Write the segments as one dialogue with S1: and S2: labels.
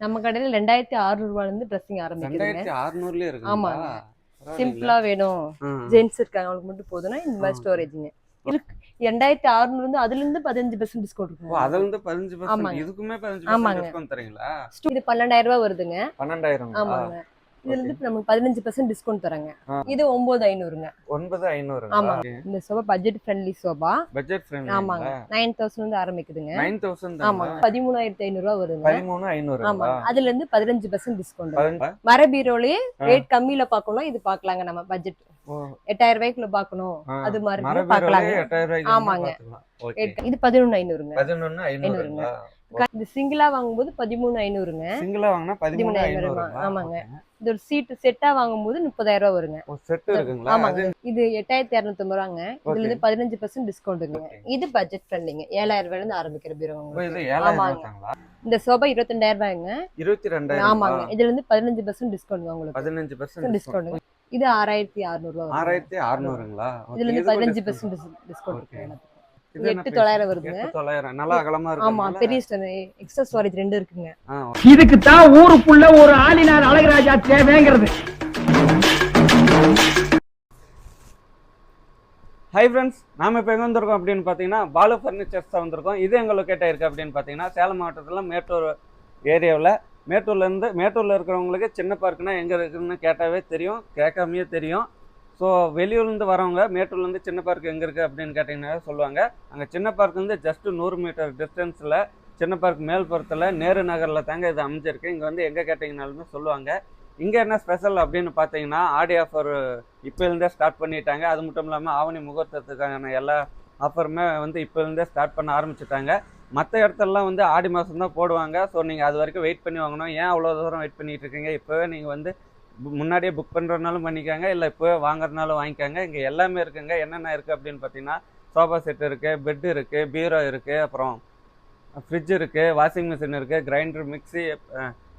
S1: நம்ம கடையில ரெண்டாயிரத்தி அறுநூறு ரூபாயில இருந்து ட்ரெஸ்ஸிங் ஆமாங்க.
S2: பரவாயில்லைங்களே.
S1: சிம்பிளா வேணும். ஜென்ஸ் இருக்காங்க அவங்களுக்கு மட்டும் போதும்னா இந்த மாதிரி. ஸ்டோரேஜ்ங்க இருக்கு ரெண்டாயிரத்தி அறுநூறு இருந்து அதுல இருந்து பதினஞ்சு பெர்சென்ட் டிஸ்கவுண்ட்
S2: ஓ,
S1: இருக்கு
S2: அதுல இருந்து பதினஞ்சு.
S1: ஆமாங்க.
S2: இதுக்குமே பதினஞ்சு
S1: ஆமாங்க. இது பன்னெண்டாயிரம் ரூபாய் வருதுங்க
S2: பன்னெண்டாயிரம்
S1: ஆமாங்க இதுல இருந்து நமக்கு பதினஞ்சு பெர்சென்ட் டிஸ்கவுண்ட் தராங்க. இது ஒன்பது ஐநூறுங்க.
S2: ஒன்பது ஐநூறு
S1: ஆமாங்க இந்த sofa budget friendly sofa.
S2: Budget friend
S1: ஆமாங்க. நைன் தௌசண்ட் இருந்து ஆரம்பிக்குதுங்க.
S2: நைன் தௌசண்ட்
S1: ஆமாங்க. பதிமூணாயிரத்தி ஐநூறு ரூபா வருங்க
S2: பதிமூணு ஐநூறு
S1: ஆமாங்க அதுல இருந்து பதினஞ்சு பெர்சென்ட் டிஸ்கவுண்ட் மர பீரோலயே ரேட் கம்மியில பாக்கணும் இது பாக்கலாங்க நம்ம பட்ஜெட் எட்டாயிரம் ரூபாய்க்குள்ள பாக்கணும். அது மாதிரி பாக்கலாங்க. ஆமாங்க. இது பதினொன்னு ஐநூறுங்க.
S2: பதினொன்னு ஐநூறுங்களா?
S1: இது சிங்கிளா வாங்கும்போது பதிமூணு ஐநூறுங்க.
S2: சிங்கிளா வாங்கினா பதிமூணு ஐநூறு
S1: ஆமாங்க. இது ஒரு சீட்டு செட்டா வாங்கும்போது முப்பதாயிரம் ரூபாய் வருங்க.
S2: செட் இருக்குங்களா?
S1: ஆமாங்க. இது எட்டாயிரத்தி இரநூத்தம்பது ரூபாங்க. இதுல இருந்து பதினஞ்சு பர்சன்ட் டிஸ்கவுண்ட்டுங்க. இது பட்ஜெட் ஃப்ரெண்ட்லிங்க ஏழாயிரம் ரூபாயில இருந்து ஆரம்பிக்கிற பீரோ ஆமாங்க. இந்த சோபா இருபத்தெண்டாயிரம் ரூபாய்ங்க.
S2: இருபத்தி ரெண்டாயிரம்
S1: ஆமாங்க. இதுல இருந்து பதினஞ்சு பர்சன்ட் டிஸ்கவுண்ட் உங்களுக்கு.
S2: பதினஞ்சு பர்சன்ட்
S1: டிஸ்கவுண்ட் இது ஆறாயிரத்தி அறுநூறு ரூபாய் வருங்க.
S2: ஆறாயிரத்தி அறுநூறுங்களா?
S1: இதுல இருந்து பதினஞ்சு பர்சன்ட் டிஸ்கவுண்ட் எட்டு? தொள்ளாயிரம் வருதுங்க
S2: எட்டு தொள்ளாயிரம். நல்லா அகலமா
S1: ஆமா
S2: இருக்கு
S1: பெரிய எக்ஸ்ட்ரா ஸ்டோரேஜ் ரெண்டு இருக்குங்க.
S3: இதுக்கு தான் ஊருக்குள்ள ஒரு ஆளினார் அழகராஜா தேவைங்கிறது.
S2: ஹை ஃப்ரெண்ட்ஸ் நாம இப்போ எங்கே வந்திருக்கோம் அப்படின்னு பார்த்தீங்கன்னா பாலு ஃபர்னிச்சர்ஸ் தான் வந்திருக்கோம். இது எங்க லொக்கேட் ஆயிருக்கு அப்படின்னு பார்த்தீங்கன்னா சேலம் மாவட்டத்தில் மேட்டூர் ஏரியாவில். மேட்டூர்லேருந்து மேட்டூரில் இருக்கிறவங்களுக்கு சின்ன பார்க்குனா எங்கே இருக்குன்னு கேட்டாவே தெரியும் கேட்காமையே தெரியும். ஸோ வெளியூர்லேருந்து வரவங்க மேட்டூர்லேருந்து சின்ன பார்க் எங்கே இருக்குது அப்படின்னு கேட்டிங்கன்னா சொல்லுவாங்க. அங்கே சின்ன பார்க் வந்து ஜஸ்ட்டு நூறு மீட்டர் டிஸ்டன்ஸில் சின்ன பார்க் மேல்புறத்தில் நேரு நகரில் தாங்க இது அமைஞ்சிருக்கு. இங்கே வந்து எங்கே கேட்டிங்கனாலுமே சொல்லுவாங்க. இங்கே என்ன ஸ்பெஷல் அப்படின்னு பார்த்தீங்கன்னா ஆடி ஆஃபர் இப்போலேருந்தே ஸ்டார்ட் பண்ணிட்டாங்க. அது மட்டும் இல்லாமல் ஆவணி முகூர்த்தத்துக்கான எல்லா ஆஃபருமே வந்து இப்போலேருந்தே ஸ்டார்ட் பண்ண ஆரம்பிச்சிட்டாங்க. மற்ற இடத்துலலாம் வந்து ஆடி மாதம் தான் போடுவாங்க. ஸோ நீங்கள் அது வரைக்கும் வெயிட் பண்ணி வாங்கணும். ஏன் அவ்வளோ தூரம் வெயிட் பண்ணிகிட்டு இருக்கீங்க? இப்போவே நீங்கள் வந்து முன்னாடியே புக் பண்ணுறதுனாலும் பண்ணிக்காங்க இல்லை இப்போ வாங்குறதுனாலும் வாங்கிக்காங்க. இங்கே எல்லாமே இருக்குங்க. என்னென்ன இருக்குது அப்படின்னு பார்த்தீங்கன்னா சோஃபா செட் இருக்குது பெட் இருக்குது பீரோ இருக்குது அப்புறம் ஃப்ரிட்ஜ் இருக்குது வாஷிங் மிஷின் இருக்குது கிரைண்டர் மிக்சி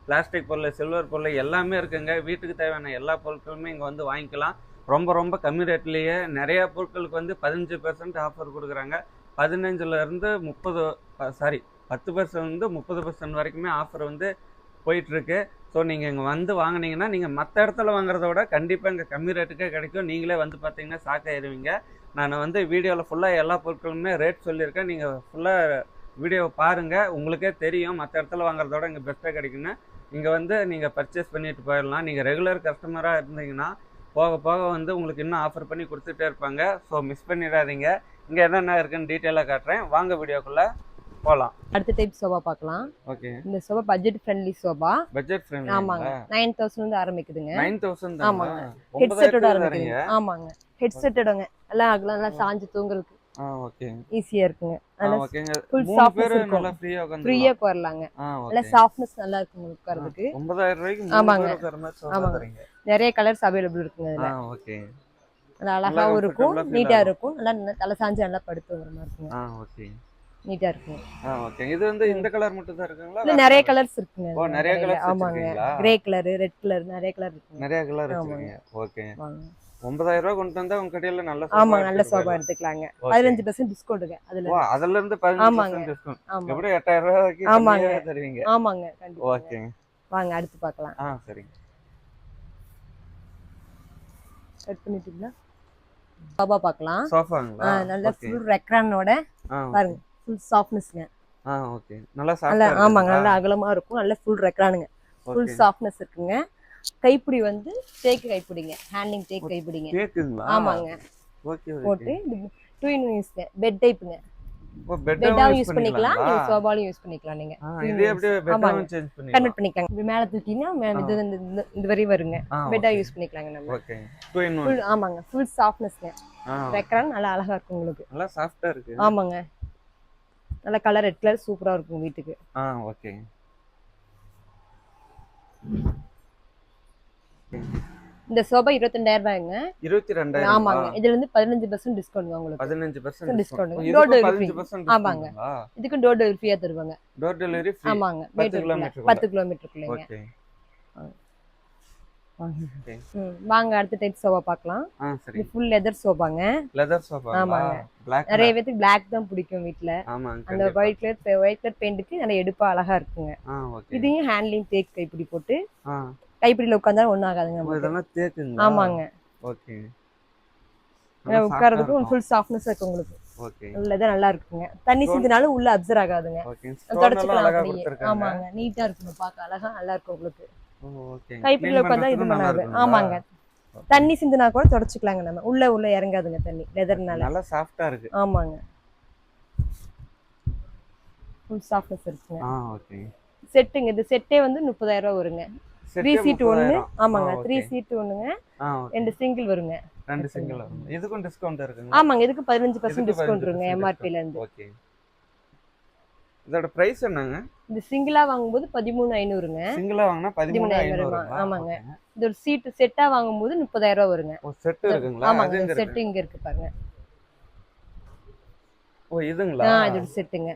S2: பிளாஸ்டிக் பொருள் சில்வர் பொருள் எல்லாமே இருக்குங்க. வீட்டுக்கு தேவையான எல்லா பொருட்களுமே இங்கே வந்து வாங்கிக்கலாம். ரொம்ப ரொம்ப கம்மி ரேட்லேயே நிறையா பொருட்களுக்கு வந்து பதினஞ்சு பெர்சன்ட் ஆஃபர் கொடுக்குறாங்க. பதினஞ்சுலேருந்து முப்பது சாரி பத்து பர்சன்ட் வந்து முப்பது பர்சன்ட் வரைக்குமே ஆஃபர் வந்து போயிட்டுருக்கு. ஸோ நீங்கள் இங்கே வந்து வாங்கினீங்கன்னா நீங்கள் மற்ற இடத்துல வாங்குறத விட கண்டிப்பாக இங்கே கம்மி ரேட்டுக்கே கிடைக்கும். நீங்களே வந்து பார்த்தீங்கன்னா ஷாக் ஆயிருவீங்க நான் வந்து வீடியோவில் ஃபுல்லாக எல்லா பொருட்களுமே ரேட் சொல்லியிருக்கேன். நீங்கள் ஃபுல்லாக வீடியோவை பாருங்கள் உங்களுக்கே தெரியும். மற்ற இடத்துல வாங்குறத விட இங்கே பெஸ்ட்டாக கிடைக்குன்னு இங்கே வந்து நீங்கள் பர்ச்சேஸ் பண்ணிட்டு போயிடலாம். நீங்கள் ரெகுலர் கஸ்டமராக இருந்தீங்கன்னா போக போக வந்து உங்களுக்கு இன்னும் ஆஃபர் பண்ணி கொடுத்துட்டே இருப்பாங்க. ஸோ மிஸ் பண்ணிடாதீங்க. இங்கே என்னென்ன இருக்குன்னு டீட்டெயிலாக காட்டுறேன். வாங்க வீடியோக்குள்ளே. போகலாம்
S1: அடுத்த டைப் சோபா பார்க்கலாம்.
S2: ஓகே
S1: இந்த sofa budget friendly sofa.
S2: Budget friend
S1: ஆமாங்க. நைன் தௌசண்ட் இருந்து ஆரம்பிக்குதுங்க.
S2: நைன் தௌசண்ட்
S1: ஆமாங்க. ஹெட்செட்டோட ஆரம்பிக்குதுங்க. ஆமாங்க. ஹெட்செட்டோட எல்லாம் அகலம் நல்லா சாஞ்சு தூங்குறதுக்கு.
S2: ஆ ஓகே
S1: ஈஸியா இருக்குங்க. softness
S2: பேர்
S1: இருக்கும்.
S2: நல்லா ஃப்ரீயா
S1: உட்காரலாங்க நல்லா சாஃப்ட்னஸ் நல்லா உட்கார்றதுக்கு
S2: ஒன்பதாயிரம் ரூபாய்க்கு மூணு
S1: ஆமாங்க. ஆமாங்க. நிறைய கலர்ஸ் அவைலபிள் இருக்குங்க
S2: ஆ
S1: அதுல
S2: ஓகே
S1: நல்லா அழகாவும் இருக்கும் நீட்டா. இருக்கும். நல்லா தலை சாஞ்சு நல்லா படுத்து வர மாதிரி இருக்குங்க.
S2: ஆ ஓகே
S1: நீட்டா இருக்குங்க
S2: ஓகே இது வந்து இந்த கலர் மட்டும் தான் இருக்குங்களா?
S1: இல்ல நிறைய? கலர்ஸ் இருக்குங்க.
S2: ஓ, நிறைய colours
S1: ஆமாங்க? கிரே கலர் ரெட் கலர் நிறைய கலர் இருக்குங்க.
S2: நிறைய கலர். வச்சிருக்கீங்க. ஓகே. ஒன்பதாயிரம் ரூபாய் கொண்டு வந்தா உங்க கடையில நல்ல
S1: ஆமாங்க நல்ல சோபா. எடுத்துக்கலாங்க. பதினஞ்சு பர்சன்ட் டிஸ்கவுண்ட்டுங்க அதுல
S2: அதுல இருந்து பதினஞ்சு டிஸ்கவுண்ட்
S1: ஆமா
S2: எப்படி எட்டாயிரம் ரூபாய்க்கு
S1: ஆமாங்க.
S2: தருவீங்க.
S1: ஆமாங்க கண்டிப்பா
S2: ஓகே
S1: வாங்க அடுத்து பார்க்கலாம்.
S2: ஆ சரிங்க.
S1: கட் பண்ணிட்டீங்களா? சோபா பார்க்கலாம்.
S2: சோஃபாங்களா?
S1: நல்ல ஃபுல் ரெக்ரானோட பாருங்க. ஃபுல் சாஃப்ட்னஸ்ங்க
S2: ஆ ஓகே நல்லா
S1: நல்லா
S2: சாஃப்டா
S1: ஆமாங்க நல்லா அகலமா இருக்கும். நல்ல ஃபுல் ரெக்ரானுங்க ஃபுல் சாஃப்ட்னஸ் இருக்குங்க. கைப்பிடி வந்து தேக்கு கைப்பிடிங்க. ஹேண்டிங் தேக்கு கைப்பிடிங்க.
S2: கேக்குங்களா
S1: ஆமாங்க.
S2: ஓகே
S1: போட்டு டூ இன் யூஸ்ங்க பெட் டைப்புங்க பெட்டாவும் யூஸ் பண்ணிக்கலாம் நீங்க சோபாலும் யூஸ் பண்ணிக்கலாம் நீங்க.
S2: இதே பண்ணிக்கலாம்.
S1: கன்வெர்ட் பண்ணிக்கலாங்க இப்படி மேல தூக்கினா இது இந்த- இந்த வரை வருங்க. பெட்டா யூஸ் பண்ணிக்கலாங்க நம்ம. ஆமாங்க. ஃபுல் சாஃப்ட்னஸ்ங்க
S2: ஆ.
S1: ரெக்ரான் நல்லா அழகா இருக்கும் உங்களுக்கு.
S2: நல்லா சாஃப்டா இருக்கு.
S1: ஆமாங்க. நல்ல கலர் ரெட் கலர் சூப்பரா இருக்கும் வீட்டுக்கு.
S2: ஆ ஓகே
S1: இந்த சோபா இருபத்தெண்டாயிரம் ரூபாய்ங்க.
S2: இருபத்தி ரெண்டாயிரம்
S1: ஆமாங்க. இதுல இருந்து பதினஞ்சு பர்சன்ட் டிஸ்கவுண்ட் உங்களுக்கு.
S2: பதினஞ்சு பர்சன்ட். டிஸ்கவுண்ட் இதுக்கு. பதினஞ்சு பர்சன்ட்
S1: ஆமாங்க. இதுக்கும் டோர் டெலிவரி ஃப்ரீயா தருவாங்க
S2: டோர் டெலிவரி
S1: ஆமாங்க.
S2: பத்து. கிலோமீட்டருக்குள்ள.
S1: பத்து கிலோமீட்டருக்குள்ளங்க வாங்க அடுத்த டைப் சோபா பார்க்கலாம்.
S2: சரி.
S1: இது ஃபுல் லெதர் சோபாங்க.
S2: லெதர் சோஃபா
S1: ஆமாங்க.
S2: பிளாக்
S1: நிறைய பேருக்கு Black தான் பிடிக்கும் வீட்ல.
S2: ஆமாங்க
S1: அந்த. ஒயிட் கலர் ஒயிட் கலர் பெயிண்ட்டுக்கு நல்லா எடுப்பா அழகா இருக்குங்க.
S2: ஆ ஓகே.
S1: இதையும் ஹேண்ட்லிங் தேக்கு கைப்பிடி போட்டு கைப்பிடியில உட்காந்தாலும் ஒன்றும் ஆகாதுங்க ஆமாங்க.
S2: ஓகே.
S1: நல்லா உட்காரதுக்கும் ஃபுல் சாஃப்ட்னஸ் இருக்கு உங்களுக்கு.
S2: ஓகே.
S1: லெதர் நல்லா இருக்குங்க. தண்ணி சிந்தினாலும் உள்ள அப்சர்வ் ஆகாதுங்க. தொடச்சிக்கலாம் ஆமாங்க. நீட்டா இருக்குங்க. பார்க்க அழகா நல்லா இருக்கும் உங்களுக்கு. கைப்பிடியில உட்காந்தா இது பண்ணாது. ஆமாங்க. தண்ணி சிந்தினா கூட தொடச்சிக்கலாங்க நம்ம. உள்ள உள்ள இறங்காதுங்க தண்ணி லெதர்னால
S2: நல்லா சாஃப்ட்டா இருக்கு.
S1: ஆமாங்க. ஃபுல் சாஃப்ட்னஸ் இருக்குங்க.
S2: ஆ ஓகே.
S1: செட்டுங்க. இது செட்டே வந்து முப்பதாயிரம் ரூபா வருங்க த்ரீ சீட் ஒன்று ஆமாங்க. Three seat
S2: okay.
S1: ரெண்டு சிங்கிள் வருங்க.
S2: ரெண்டு சிங்கிள் இதுக்கும் டிஸ்கவுண்ட் இருக்குங்க
S1: ஆமாங்க. இதுக்கு பதினஞ்சு பர்சன்ட் டிஸ்கவுண்ட்
S2: 15%
S1: இருக்குங்க எம்ஆர்பில இருந்து.
S2: ஓகே. இதோட பிரைஸ் என்னங்க?
S1: இது சிங்கிளா வாங்கும்போது பதிமூணு ஐநூறுங்க
S2: சிங்கிளா வாங்கினா பதிமூணு ஐநூறு
S1: ஆமாங்க. இது ஒரு சீட் செட்டா வாங்கும்போது முப்பதாயிரம் ரூபா வருங்க.
S2: செட் இருக்குங்களா?
S1: ஆமாங்க. செட்டு இங்க இருக்கு பாருங்க.
S2: ஓ இதுங்களா?
S1: ஆ இது ஒரு செட்டுங்க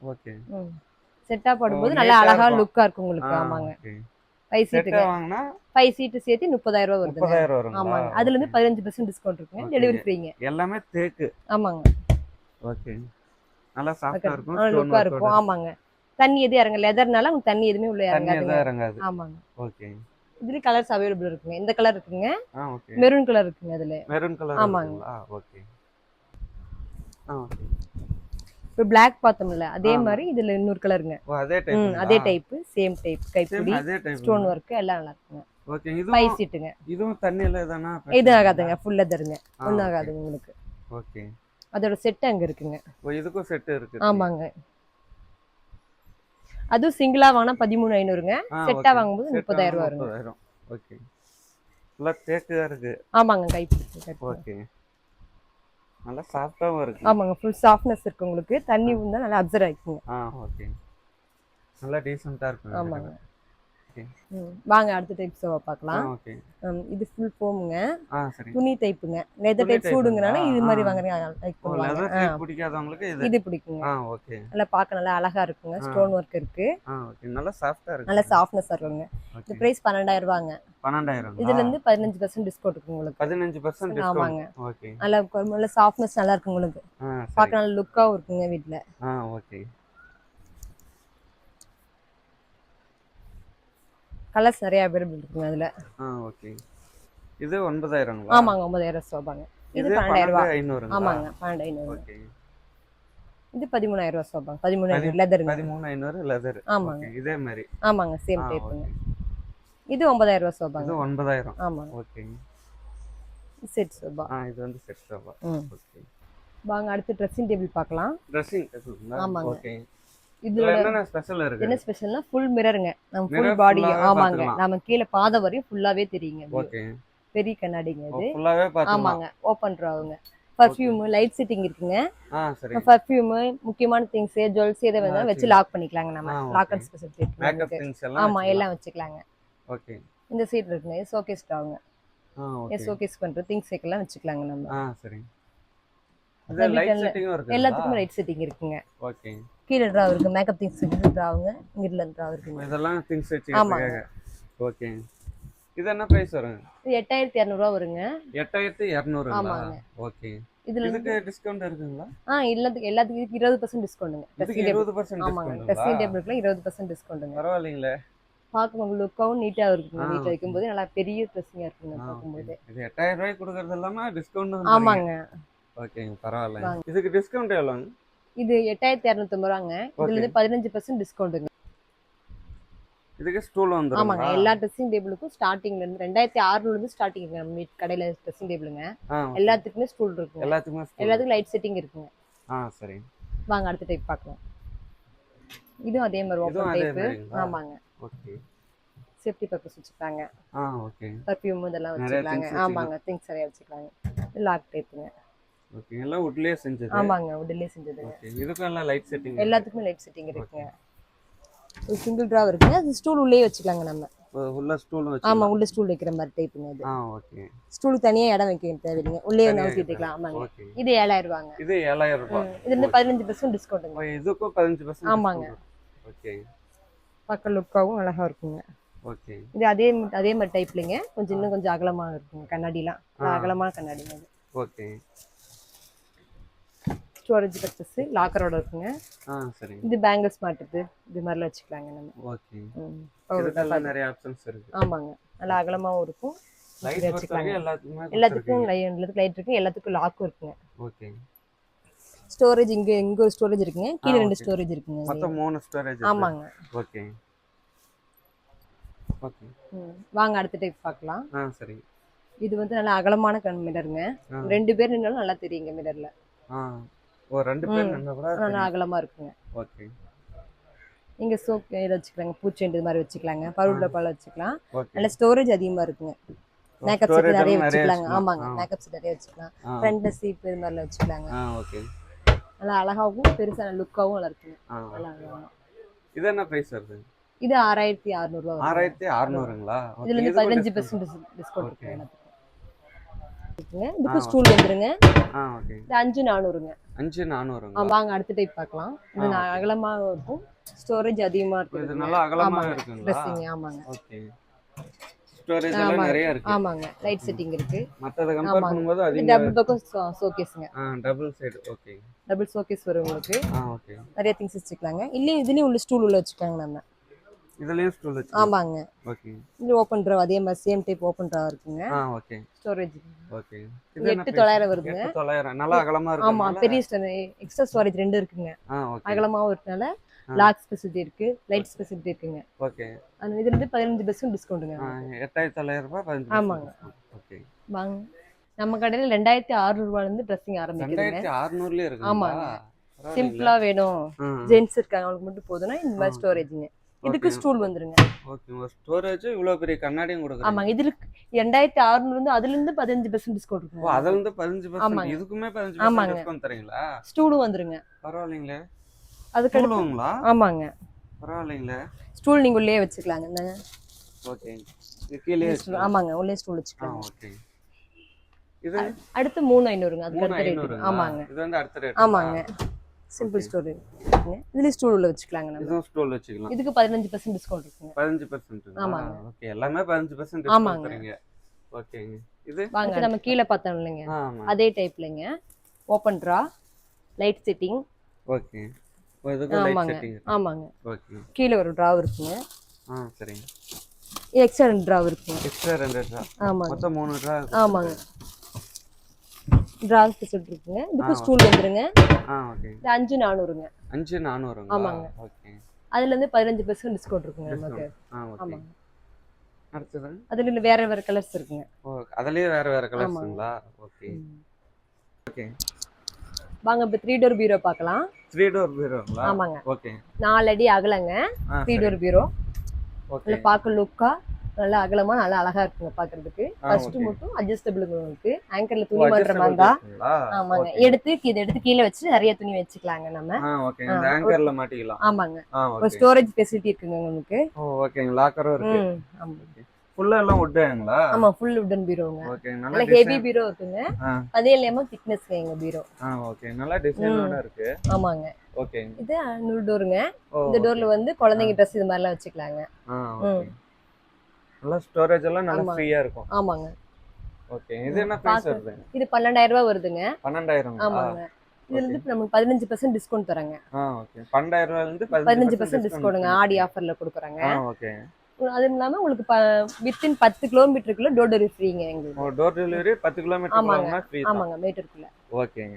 S2: ஓகே.
S1: செட்டா போடும்போது நல்லா அழகா. லுக்கா இருக்கும் உங்களுக்கு. ஆமாங்க. ஃபைவ்
S2: செட்
S1: சீட்டுங்க
S2: வாங்கினா
S1: ஃபைவ் சீட்டு சேர்த்து முப்பதாயிரம் ரூபா வருதுங்க.
S2: முப்பதாயிரம் வருங்களா?
S1: ஆமாங்க. அதுல இருந்து பதினஞ்சு பர்சன்ட் டிஸ்கவுண்ட் இருக்குங்க. டெலிவரி ஃப்ரீங்க
S2: எல்லாமே தேக்கு.
S1: ஆமாங்க.
S2: ஓகே நல்லா சாஃப்டா இருக்கும்
S1: லுக்கா இருக்கும். ஆமாங்க. தண்ணி எதுவும் இறங்க லெதர்னால உங்களுக்கு தண்ணி எதுவுமே உள்ள
S2: எதுவும் இறங்காது.
S1: ஆமாங்க.
S2: ஓகே.
S1: இதுல கலர்ஸ் அவைலபிள் இருக்குங்க. இந்த கலர் இருக்குங்க. மெரூன் கலர் இருக்குங்க அதுல.
S2: மெரூன் கலர்
S1: ஆமாங்க.
S2: ஓகே.
S1: இப்போ பிளாக் பார்த்தோம்ல அதே. மாதிரி இதுல இன்னொரு கலருங்க
S2: அதே டைப்
S1: அதே டைப் சேம் டைப் கைப்பிடி ஸ்டோன் ஒர்க் எல்லாம் நல்லா இருக்குங்க.
S2: ஓகே
S1: ஃபைவ்
S2: இதுவும்
S1: சீட்டுங்க
S2: இதுவும் தண்ணியில தானா
S1: இது ஆகாதுங்க. ஃபுல்லா தருங்க ஒன்றும். ஆகாதுங்க உங்களுக்கு.
S2: ஓகே.
S1: அதோட செட் அங்க இருக்குங்க.
S2: இதுக்கும் செட் இருக்கு
S1: ஆமாங்க. அதுவும் சிங்கிளா வாங்கினா பதிமூணு ஐநூறுங்க. செட்டா. வாங்கும்போது முப்பதாயிரம் ரூபா வருங்க.
S2: ஓகே நல்லா தேக்கா இருக்கு.
S1: ஆமாங்க கைப்பிடி.
S2: ஓகே நல்லா சாஃப்டாவும் இருக்கு.
S1: ஆமாங்க ஃபுல் சாஃப்ட்னஸ் இருக்கு உங்களுக்கு. தண்ணி இருந்தா நல்லா அப்சர்வ் ஆயிக்குங்க.
S2: ஆ ஓகே நல்லா டீசெண்டா இருக்கு
S1: ஆமாங்க. ம், வாங்க அடுத்த டைப் சோவா பார்க்கலாம்.
S2: ஓகே.
S1: இது ஃபுல் ஃபோமுங்க துணி டைப்புங்க லெதர் டைப் சூடுங்கனால? இது மாதிரி. வாங்குறீங்க லைக் பண்ணுவாங்க.
S2: பிடிக்காதவங்களுக்கு இது.
S1: இது பிடிக்குங்க.
S2: Ah okay.
S1: நல்லா பார்க்க நல்லா அழகா இருக்குங்க. ஸ்டோன் ஒர்க் இருக்கு.
S2: Ah okay. நல்லா சாஃப்டா இருக்கு
S1: நல்லா சாஃப்ட்னஸ் இருக்குங்க. இந்த
S2: ஓகே
S1: பிரைஸ் பன்னெண்டாயிரம் ரூபாங்க.
S2: பன்னெண்டாயிரம்
S1: இதுல இருந்து பதினஞ்சு பர்சன்ட் டிஸ்கவுண்ட் இருக்கு உங்களுக்கு.
S2: பதினஞ்சு பர்சன்ட்
S1: ஆமாங்க.
S2: Discount okay.
S1: நல்லா நல்ல சாஃப்ட்னஸ் நல்லா இருக்கு உங்களுக்கு. பார்க்க நல்ல லுக்காவும் இருக்குங்க வீட்ல.
S2: Ah okay.
S1: கலர்ஸ் நிறைய அவைலபிள் இருக்குங்க அதுல.
S2: ஆ ஓகே இது ஒன்பதாயிரங்களா?
S1: ஆமாங்க ஒன்பதாயிரம் சோபாங்க இது பன்னெண்டாயிரம்
S2: பன்னெண்டு ஐநூறுங்களா?
S1: ஆமாங்க பன்னெண்டு ஐநூறு.
S2: ஓகே
S1: இது பதிமூணாயிரம் ரூபாய் சோபாங்க பதிமூணாயிரம் லெதருங்க
S2: பதிமூணு ஐநூறு லெதர்
S1: ஆமாங்க
S2: இதே மாதிரி
S1: ஆமாங்க சேம் டைப்புங்க. இது ஒன்பதாயிரம் ரூபாய் சோபாங்க
S2: இது ஒன்பதாயிரம்.
S1: ஆமாங்க.
S2: ஓகே
S1: செட் சோபா
S2: ஆ இது வந்து செட் சோபா ஓகே
S1: வாங்க அடுத்து ட்ரெஸ்ஸிங் டேபிள் பார்க்கலாம்.
S2: ட்ரெஸ்ஸிங்
S1: ஆமாங்க.
S2: ஓகே
S1: இதுல
S2: என்னென்ன ஸ்பெஷல் இருக்கு?
S1: என்ன ஸ்பெஷல்னா ஃபுல் மிரருங்க நம்ம ஃபுல் பாடி ஆமாங்க. நம்ம கீழே பாதை வரையும் ஃபுல்லாவே தெரியுங்க பெரிய கண்ணாடிங்க இது. ஆமாங்க. ஓப்பன் ஆகுங்க பர்ஃப்யூம் லைட் செட்டிங் இருக்குங்க.
S2: ஆ சரி.
S1: பர்ஃப்யூம் முக்கியமான திங்ஸ் ஜுவல்ஸ் எதை
S2: ஆ,
S1: வச்சு. லாக் பண்ணிக்கலாங்க நம்ம.
S2: ஆ,
S1: lock
S2: okay.
S1: And special
S2: makeup things எல்லாம்
S1: ஆமா எல்லாம் வச்சுக்கலாங்க.
S2: ஓகே
S1: இந்த சீட் இருக்குங்க. ஷோகேஸ்
S2: ஓகே
S1: ஷோகேஸ் பண்ற திங்ஸ் எல்லாம் வச்சுக்கலாங்க நம்ம. எல்லாத்துக்குமே லைட் செட்டிங் இருக்குங்க.
S2: ஓகே
S1: கீழே ட்ரா இருக்கு. மேக்கப் திங்ஸ் ட்ராவுங்க இங்கிட்ட ட்ரா இருக்குங்க
S2: இதெல்லாம் திங்ஸ்
S1: ஆமாங்க.
S2: வச்சுக்கிறதுக்காக ஓகே இது என்ன பிரைஸ் வருங்க?
S1: இது எட்டாயிரத்தி இரநூறுவா வருங்க.
S2: எட்டாயிரத்தி இரநூறுங்களா?
S1: ஆமாங்க.
S2: ஓகே
S1: இதுல
S2: இதுக்கு டிஸ்கவுண்ட் இருக்குங்களா?
S1: ஆ எல்லாத்துக்கும் எல்லாத்துக்கும் இருபது பர்சன்ட் டேபிள்
S2: இருபது பர்சன்ட்
S1: ஆமாங்க. ட்ரெஸ்ஸிங் டேபிளுக்குலாம் இருபது பர்சன்ட் டிஸ்கவுண்ட்டுங்க
S2: பரவாயில்லைங்களே.
S1: பார்க்கும் லுக்காவும் நீட்டாக இருக்குங்க.
S2: ஆ,
S1: வீட்டில்
S2: okay.
S1: வைக்கும்போது நல்லா பெரிய ட்ரெஸ்ஸிங்காக இருக்குங்க பார்க்கும்போது.
S2: இது எட்டாயிரம் ரூபாய்க்கு கொடுக்கறது இல்லாம டிஸ்கவுண்ட்
S1: ஆமாங்க.
S2: ஓகேங்க பரவாயில்ல. இதுக்கு டிஸ்கவுண்ட் எவ்வளோங்க?
S1: இது எட்டாயிரத்தி இரநூத்தம்பது ரூபாங்க. இதுல இருந்து பதினஞ்சு பர்சன்ட் டிஸ்கவுண்ட்டுங்க
S2: இதுக்கு ஸ்டூல்
S1: ஆமாங்க
S2: வந்துருங்களா
S1: எல்லா ட்ரெஸ்ஸிங் டேபிளுக்கும் ஸ்டார்டிங்ல இருந்து ரெண்டாயிரத்தி ஆறுல இருந்து ஸ்டார்டிங் நம்ம கடையில ட்ரெஸ்ஸிங் டேபிளுங்க. எல்லாத்துக்குமே ஸ்டூல் இருக்குங்க.
S2: எல்லாத்துக்குமே.
S1: எல்லாத்துக்கும் லைட் செட்டிங் இருக்குங்க.
S2: ஆ சரி.
S1: வாங்க அடுத்த டைப் பார்க்கலாம். இதுவும் அதே மாதிரி டைப்பு
S2: மாதிரிங்களா?
S1: ஆமாங்க.
S2: ஓகே.
S1: சேஃப்டி பர்பஸ் வச்சுக்கலாங்க.
S2: ஆ ஓகே.
S1: பர்ஃப்யூம் இதெல்லாம் வச்சுக்கலாங்க.
S2: things
S1: ஆமாங்க திங்ஸ் நிறைய வச்சுக்கலாங்க. லாக் டைப்புங்க
S2: ஓகே. எல்லாம் வுட்லயே செஞ்சது.
S1: ஆமாங்க உடலே செஞ்சதுங்க.
S2: ஓகே. இதுக்கும் எல்லாம் லைட் செட்டிங்
S1: எல்லாத்துக்குமே லைட் செட்டிங் இருக்குங்க. ஒரு சிங்கிள் ட்ரா இருக்குங்க. அது ஸ்டூல் உள்ளே வச்சுக்கலாங்க நம்ம.
S2: உள்ள ஸ்டூல் வச்சு
S1: ஆமா உள்ள ஸ்டூல் வைக்கிற மாதிரி டைப்புங்க இது.
S2: ஆ ஓகே.
S1: ஸ்டூலுக்கு தனியா இடம் வைக்க தேவையில்லைங்க. உள்ளே வந்து
S2: தனியா
S1: நவுத்திட்டுக்கலாம் ஆமாங்க. இது ஏழாயிரம் ரூபாங்க.
S2: இது ஏழாயிரம் ரூபாய்.
S1: பர்சன்ட் டிஸ்கவுண்ட்டுங்க
S2: ஓ, இதுக்கும் பதினஞ்சு பர்சன்ட்
S1: ஆமாங்க.
S2: ஓகே.
S1: பக்க லுக்காவும் அழகா இருக்குங்க.
S2: ஓகே.
S1: இது அதே அதே மாதிரி டைப்லங்க கொஞ்சம் இன்னும் கொஞ்சம் அகலமா இருக்குங்க. கண்ணாடிலாம். அகலமான கண்ணாடிங்க இது.
S2: ஓகே.
S1: ஸ்டோரேஜ் பர்பஸ் லாக்கரோட இருக்குங்க.
S2: ஆ சரிங்க.
S1: இது பேங்கிள்ஸ் மாட்டுது. இது மாதிரிலாம் வச்சுக்கலாங்க நம்ம.
S2: ஓகே. நிறைய ஆப்ஷன்ஸ் இருக்கு.
S1: ஆமாங்க. நல்லா அகலமாவும் இருக்கும்.
S2: எல்லாத்துக்குமே
S1: எல்லாத்துக்கும் லைட் இருக்கு. எல்லாத்துக்கும் லாக்கும் இருக்குங்க.
S2: ஓகே.
S1: ஸ்டோரேஜ் இங்க இங்க ஒரு ஸ்டோரேஜ் இருக்குங்க. கீழே ரெண்டு. ஸ்டோரேஜ் இருக்குங்க.
S2: மொத்தம் மூணு ஸ்டோரேஜ்
S1: ஆமாங்க.
S2: ஓகே. ஓகே.
S1: வாங்க அடுத்த டைப் பார்க்கலாம்.
S2: ஆ சரிங்க
S1: இது வந்து நல்லா அகலமான கண் மிரருங்க. ரெண்டு பேர் நின்னாலும் நல்லா தெரியுங்க மிரர்ல அகலமா இருக்குங்க.
S2: ஓகே.
S1: இங்க சோப் இதை வச்சுக்கலாங்க பூச்செண்டு இது மாதிரி வச்சுக்கலாங்க பவுடர் டப்பால வச்சுக்கலாம். நல்ல ஸ்டோரேஜ் அதிகமா இருக்குங்க. மேக்கப் செட் நிறைய வச்சுக்கலாங்க. ஆமாங்க. மேக்கப் செட் நிறைய வச்சுக்கலாம். ஃப்ரண்ட்ல சீப் இது மாதிரிலாம் வச்சுக்கலாங்க. நல்லா அழகாவும் பெருசான லுக்காவும் நல்லா இருக்குங்க நல்லா.
S2: இது என்ன பிரைஸ் வருது?
S1: இது ஆறாயிரத்தி அறுநூறுவா.
S2: ஆறாயிரத்தி அறுநூறுங்களா?
S1: இதுல இருந்து பதினஞ்சு பெர்சன்ட் டிஸ்கவுண்ட். இருக்கு இருக்குங்க. இதுக்கு ஸ்டூல் வந்துருங்க.
S2: Ah okay.
S1: இது அஞ்சு நானூறுங்க.
S2: அஞ்சு
S1: ஆ,
S2: நானூறுங்களா
S1: வாங்க அடுத்த டைப் பார்க்கலாம். இது
S2: ஆ,
S1: நா-
S2: okay.
S1: அகலமா இருக்கும். ஸ்டோரேஜ் அதிகமா
S2: இது
S1: இருக்கு
S2: நல்லா அகலமா
S1: ஆமாங்க.
S2: இருக்குங்களா?
S1: ட்ரெஸ்ஸிங் ஆமாங்க.
S2: ஓகே. ஸ்டோரேஜ் எல்லாம். நிறைய இருக்கு.
S1: ஆமாங்க. லைட் செட்டிங் இருக்கு.
S2: மத்தத கம்பேர். பண்ணும்போது
S1: இது
S2: அதிக
S1: டபுள் பக்கம் ஷோகேஸ்ங்க
S2: ஆ double side okay
S1: double showcase வரும் உங்களுக்கு.
S2: ஆ ஓகே
S1: நிறைய திங்ஸ் வச்சுக்கலாங்க. இல்லையும் இதுலயும் உள்ள ஸ்டூல் உள்ள வச்சுக்கலாங்க நம்ம.
S2: இதுலயும் வச்சு
S1: ஆமாங்க.
S2: ஓகே
S1: இது ஓப்பன் ட்ரா அதே மாதிரி சேம் டைப் ஓப்பன் ட்ரா இருக்குங்க.
S2: ஆ ஓகே
S1: ஸ்டோரேஜ்
S2: ஓகே
S1: எட்டு தொள்ளாயிரம் வருதுங்க.
S2: எட்டு தொள்ளாயிரம். நல்லா அகலமா
S1: ஆமா
S2: இருக்கு
S1: பெரிய எக்ஸ்ட்ரா ஸ்டோரேஜ் ரெண்டு இருக்குங்க.
S2: ஆ ஓகே
S1: அகலமாவும் இருக்கனால. லாக் ஸ்பெசிலிட்டி இருக்கு லைட் ஸ்பெசிலிட்டி இருக்குங்க.
S2: ஓகே
S1: அந்த இதுல இருந்து பதினஞ்சு பெர்சன்ட் டிஸ்கவுண்ட்டுங்க
S2: ஆ, எட்டாயிரத்தி தொள்ளாயிரம் ரூபாய் பதினஞ்சு
S1: ஆமாங்க.
S2: ஓகே
S1: வாங்க. நம்ம கடையில ரெண்டாயிரத்தி அறுநூறு ரூபாயில இருந்து ட்ரெஸ்ஸிங் ஆரம்பிக்குதுங்க.
S2: ரெண்டாயிரத்தி அறுநூறுலயே இருக்கு
S1: ஆமாங்க. சிம்பிளா வேணும். ஜென்ஸ் இருக்காங்க அவங்களுக்கு மட்டும் போதும்னா இந்த மாதிரி. ஸ்டோரேஜ்ங்க இதுக்கு. ஸ்டூல் வந்துருங்க.
S2: ஓகே ஸ்டோரேஜ் இவ்வளவு பெரிய கண்ணாடியும் கொடுக்குறீங்க.
S1: ஆமாங்க இது ரெண்டாயிரத்தி அறுநூறு இருந்து அதுல இருந்து பதினஞ்சு பெர்சன்ட் டிஸ்கவுண்ட்
S2: ஓ
S1: இருக்குங்க
S2: அதுல இருந்து பதினஞ்சு பர்சன்ட்
S1: ஆமாங்க.
S2: இதுக்குமே பதினஞ்சு
S1: ஆமாங்க.
S2: பர்சன்ட் டிஸ்கவுண்ட் தரீங்களா?
S1: ஸ்டூலும் வந்துருங்க.
S2: பரவாயில்லைங்களே.
S1: அதுக்கு
S2: ஸ்டூலுங்களா
S1: ஆமாங்க.
S2: பரவாயில்லைங்களே.
S1: ஸ்டூல் நீங்க உள்ளே வச்சுக்கலாங்க இந்தாங்க.
S2: ஓகே கீழே
S1: ஆமாங்க உள்ளே ஸ்டூல் வச்சுக்கலாம்
S2: ஓகே இது
S1: அடுத்து மூணு ஐநூறுங்க அதுக்கு
S2: மூணு
S1: அடுத்த ரேட்? ஆமாங்க.
S2: இது வந்து அடுத்த ரேட்
S1: ஆமாங்க. சிம்பிள் ஸ்டோர் இதுல ஸ்டூல் உள்ள வச்சுக்கலாங்க நம்ம.
S2: ஸ்டோல் வச்சுக்கலாம்.
S1: இதுக்கு பதினஞ்சு பெர்சன்ட் டிஸ்கவுண்ட் இருக்குங்க.
S2: பதினஞ்சு பர்சன்ட்
S1: ஆமாங்க.
S2: ஓகே எல்லாமே பதினஞ்சு பர்சன்ட்
S1: ஆமாங்க.
S2: டிஸ்கவுண்ட் தரீங்க. ஓகேங்க. இது?
S1: வாங்க நம்ம கீழே பார்த்தோம் இல்லைங்க. அதே டைப்லங்க open drawer light setting
S2: okay. Oh இதுக்கு லைட்
S1: ஆமாங்க.
S2: செட்டிங்
S1: ஆமாங்க.
S2: ஓகே.
S1: கீழே ஒரு ட்ரா இருக்குங்க.
S2: ஆ சரிங்க.
S1: எக்ஸ்ட்ரா ரெண்டு ட்ரா இருக்குங்க.
S2: எக்ஸ்ட்ரா ரெண்டு ட்ரா
S1: ஆமாங்க.
S2: மொத்தம் மூணு ட்ரா
S1: ஆமாங்க. ட்ரா ஸ்பெஷல் இருக்குங்க இதுக்கு ஸ்டூல் வந்துருங்க.
S2: ஆ ஓகே
S1: இது அஞ்சு நானூறுங்க.
S2: அஞ்சு நானூறுங்களா?
S1: ஆமாங்க.
S2: ஓகே
S1: அதுல இருந்து பதினஞ்சு பெர்சன்ட் டிஸ்கவுண்ட் இருக்குங்க நமக்கு.
S2: ஆ ஓகே
S1: ஆமாங்க.
S2: அடுத்தது?
S1: அதுல வேற வேற கலர்ஸ் இருக்குங்க.
S2: ஓ அதுலயே வேற வேற கலர்ஸுங்களா ஓகே ஓகே
S1: வாங்க இப்போ த்ரீ டோர் பீரோ பார்க்கலாம்
S2: த்ரீ டோர் பீரோங்களா
S1: ஆமாங்க.
S2: ஓகே
S1: நாலு அடி அகலங்க த்ரீ டோர் பீரோ
S2: ஓகே
S1: பார்க்க லுக்கா நல்லா அகலமா நல்லா அழகா இருக்குங்க பாக்குறதுக்கு. ஃபர்ஸ்ட். மட்டும் அட்ஜஸ்டபிள் உங்களுக்கு. ஆங்கர்ல துணி மாட்டுற மாதிரி தான்? ஆமாங்க. எடுத்து இதை எடுத்து கீழே வச்சு நிறைய துணி வச்சுக்கலாங்க நம்ம.
S2: ஆங்கர்ல மாட்டிக்கலாம்.
S1: ஆமாங்க. ஒரு ஸ்டோரேஜ் ஃபெசிலிட்டி இருக்குங்க உங்களுக்கு.
S2: ஓ ஓகேங்க லாக்கரும் இருக்கு.
S1: ம் ஆமா
S2: ஃபுல்லா எல்லாம் உட்டுங்களா
S1: ஆமா ஃபுல் உடன் பீரோங்க
S2: ஓகே
S1: நல்ல ஹெவி பீரோ இருக்குங்க. அதே இல்லாம திக்னஸ் எங்க பீரோ
S2: ஆ ஓகே நல்ல டிசைனோட இருக்கு.
S1: ஆமாங்க.
S2: ஓகே
S1: இது நூறு டோருங்க இந்த டோர்ல வந்து குழந்தைங்க ட்ரெஸ் இது மாதிரிலாம் வச்சுக்கலாங்க.
S2: ஆ ஓகே நல்லா ஸ்டோரேஜ் எல்லாம் நல்லா. ஃப்ரீயா இருக்கும்.
S1: ஆமாங்க.
S2: ஓகே இது என்ன பிரைஸ் வருது?
S1: இது பன்னெண்டாயிரம் ரூபாய் வருதுங்க.
S2: பன்னெண்டாயிரம்
S1: ஆமாங்க. இதுல இருந்து நமக்கு பதினஞ்சு பர்சன்ட் டிஸ்கவுண்ட் தராங்க.
S2: ஆ ஓகே பன்னெண்டாயிரம் ரூபாயில இருந்து
S1: பதினஞ்சு பர்சன்ட் டிஸ்கவுண்ட்ங்க ஆடி ஆஃபர்ல கொடுக்குறாங்க.
S2: ஆ ஓகே
S1: அது இல்லாம உங்களுக்கு வித்தின் பத்து கிலோமீட்டருக்குள்ள டோர் டெலிவரி ஃப்ரீங்க எங்களுக்கு.
S2: டோர் டெலிவரி பத்து கிலோமீட்டர்
S1: ஆமாங்க. ஆமாங்க மீட்டருக்குள்ள
S2: ஓகேங்க.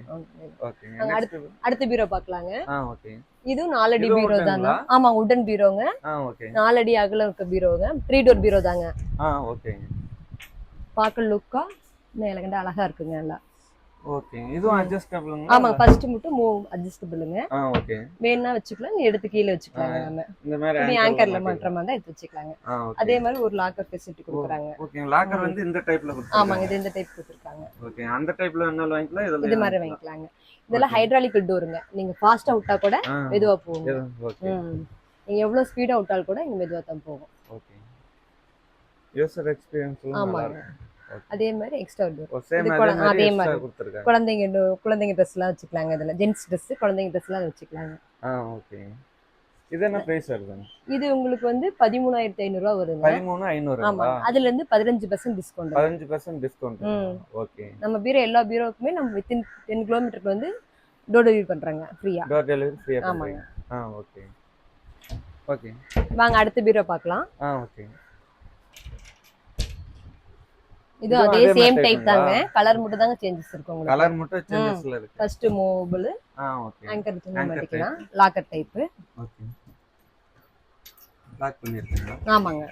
S2: ஓகேங்க. நெக்ஸ்ட்
S1: அடுத்த பீரோ பார்க்கலாங்க.
S2: ஓகே.
S1: இதுவும் நாலடி பீரோ தாங்க? ஆமாங்க உடன் பீரோங்க நாலடி அகலம் இருக்க பீரோங்க த்ரீ டோர் பீரோ தாங்க.
S2: ஆ ஓகேங்க.
S1: பார்க்க லுக்கா மேலகண்ட அழகா இருக்குங்க நல்லா.
S2: ஓகே இதுவும்
S1: ஃபர்ஸ்ட் மட்டும் மூவ் அட்ஜஸ்டபிளுங்க
S2: ஆ ஓகே
S1: வேணா வச்சுக்கலாம் நீ எடுத்து கீழே வச்சுக்கலாங்க நம்ம.
S2: இந்த மாதிரி
S1: ஆங்கர்ல. மாட்டுற மாதிரி தான் எடுத்து வச்சுக்கலாங்க. அதே மாதிரி ஒரு லாக்கர் ஃபெசிலிட்டி கொடுக்குறாங்க.
S2: ஓகே லாக்கர் வந்து இந்த டைப்ல
S1: ஆமாங்க
S2: கொடுத்துருக்காங்க
S1: இது இந்த டைப் கொடுத்துருக்காங்க.
S2: ஓகே அந்த டைப்ல வாங்கிக்கலாம்? இதுல
S1: இது மாதிரி வாங்கிக்கலாங்க. இதெல்லாம் ஹைட்ராலிக்கல் டோருங்க நீங்க ஃபாஸ்டா விட்டா கூட மெதுவா போகும்.
S2: ஓகே.
S1: நீங்க எவ்வளவு ஸ்பீடா விட்டாலும் கூட இங்க மெதுவா தான் போகும்.
S2: ஓகே யூசர் நல்லா.
S1: அதே மாதிரி எக்ஸ்ட்ரா டோர் இது
S2: அதே மாதிரி
S1: குழந்தைங்க குழந்தைங்க ட்ரெஸ் எல்லாம் வச்சுக்கலாங்க இதுல ஜென்ஸ் ட்ரெஸ் குழந்தைங்க ட்ரெஸ் எல்லாம் வச்சுக்கலாங்க.
S2: ஆ ஓகே இது என்ன பிரைஸ் வருதுங்க
S1: இது உங்களுக்கு வந்து பதிமூணாயிரத்தி ஐநூறு ரூபா வருங்க.
S2: பதிமூணு ஐநூறு
S1: ஆமா. அதுல இருந்து பதினஞ்சு பர்சன்ட் டிஸ்கவுண்ட்
S2: பதினஞ்சு பர்சன்ட் டிஸ்கவுண்ட். ஓகே
S1: நம்ம பீரோ எல்லா பீரோவுக்குமே நம்ம வித்தின் டென் கிலோமீட்டருக்கு வந்து டோர் டெலிவரி பண்றாங்க ஃப்ரீயா
S2: டோர் டெலிவரி ஃப்ரீயா
S1: ஆமாங்க.
S2: பண்ணுறீங்க ஆ ஓகே ஓகே
S1: வாங்க அடுத்த பீரோ பார்க்கலாம்.
S2: ஆ ஓகே
S1: இது அதே சேம் டைப்? தாங்க. கலர் மட்டும் தாங்க சேஞ்சஸ் இருக்கும் உங்களுக்கு.
S2: கலர் மட்டும் சேஞ்சஸ்ல இருக்கு.
S1: ஃபர்ஸ்ட் மூவபிள்
S2: ஆ ஓகே
S1: ஆங்கர் மாட்டிக்கலாம் லாக்கர் டைப்
S2: ஓகே லாக் பண்ணிருக்கீங்களா?
S1: ஆமாங்க.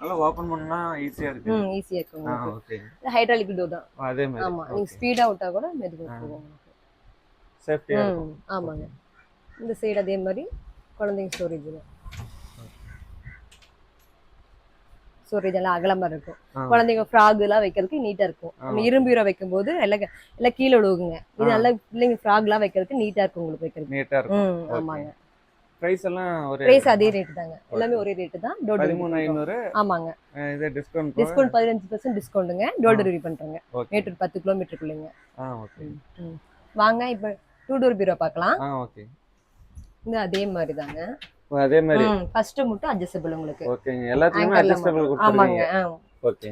S2: நல்லா ஓபன் பண்ணா ஈஸியா இருக்கு.
S1: ம் ஈஸியா இருக்கும்
S2: ஆ ஓகே
S1: ஹைட்ராலிக் டோர் தான்.
S2: அதே மாதிரி.
S1: ஆமா. நீங்க ஸ்பீடா விட்டா கூட மெதுவா போகும்.
S2: சேஃப்டியா
S1: ம் ஆமாங்க. இந்த சைடு அதே மாதிரி குழந்தைங்க ஸ்டோரேஜ் ஸ்டோரேஜ் எல்லாம் அகலமா இருக்கும். குழந்தைங்க ஃப்ராக் எல்லாம் வைக்கிறதுக்கு நீட்டா இருக்கும். நம்ம இரும்பு ஹீரோ வைக்கும் போது எல்லாம் எல்லாம் கீழே விழுவுங்க இது. நல்லா பிள்ளைங்க ஃப்ராக் எல்லாம் வைக்கிறதுக்கு நீட்டா இருக்கும் உங்களுக்கு வைக்கிறதுக்கு.
S2: நீட்டா இருக்கும்.
S1: ஆமாங்க.
S2: பிரைஸ் எல்லாம் ஒரு
S1: பிரைஸ் அதே ரேட் தாங்க. எல்லாமே ஒரே ரேட்டு தான். டோர்
S2: பதிமூணு
S1: டெலிவரி
S2: ஐநூறு.
S1: ஆமாங்க.
S2: இது டிஸ்கவுண்ட்
S1: டிஸ்கவுண்ட் பதினஞ்சு பர்சன்ட் டிஸ்கவுண்ட்டுங்க டோர் டெலிவரி பண்றோங்க. மேட்டூர் பத்து கிலோமீட்டருக்குள்ளேங்க
S2: ஆ ஓகே
S1: வாங்க இப்போ டூ டோர் பீரோ பார்க்கலாம்.
S2: ஆ ஓகே
S1: இது அதே மாதிரி தாங்க
S2: அதே மாதிரி.
S1: ஃபர்ஸ்ட் மட்டும் அட்ஜஸ்டபிள் உங்களுக்கு.
S2: ஓகேங்க. எல்லாத்துலயுமே
S1: ல
S2: அட்ஜஸ்டபிள்
S1: ஆமாங்க
S2: கொடுத்துருக்கீங்க. ஓகே